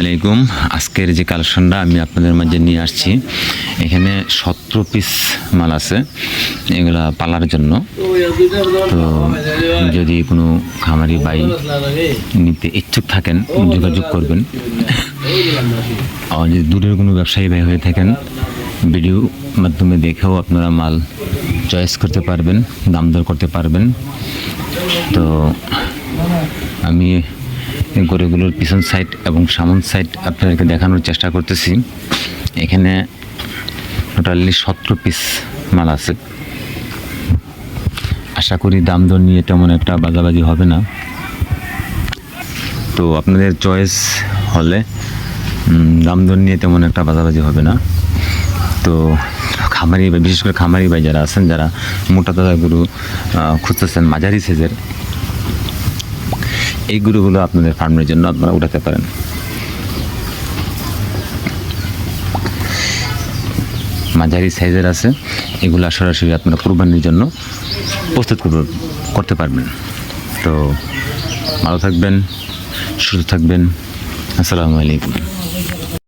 আলাইকুম। আজকের যে কালেকশনটা আমি আপনাদের মাঝে নিয়ে আসছি, এখানে সতেরো পিস মাল আছে, এগুলা পালার জন্য। তো যদি কোনো খামারি বাই নিতে ইচ্ছুক থাকেন, যোগাযোগ করবেন। আর যদি দূরের কোনো ব্যবসায়ী ভাই হয়ে থাকেন, ভিডিও মাধ্যমে দেখেও আপনারা মাল চয়েস করতে পারবেন, দাম দর করতে পারবেন। তো আমি গরুগুলোর পিছন সাইড এবং সামন সাইড আপনাদেরকে দেখানোর চেষ্টা করতেছি। এখানে টোটালি সতেরো পিস মাল আছে। আশা করি দাম দর নিয়ে তেমন একটা বাজাবাজি হবে না। তো আপনাদের চয়েস হলে দাম দর নিয়ে তেমন একটা বাজাবাজি হবে না। তো খামারি বিশেষ করে খামারি ভাই যারা আছেন, যারা মোটা তাজা গরু খুঁজতেছেন মাঝারি সাইজের এই গরুগুলো আপনাদের ফার্মের জন্য আপনারা উঠাতে পারেন। মাঝারি সাইজের আছে, এগুলো সরাসরি আপনারা কোরবানির জন্য প্রস্তুত করতে পারবেন। তো ভালো থাকবেন, সুস্থ থাকবেন। আসসালামু আলাইকুম।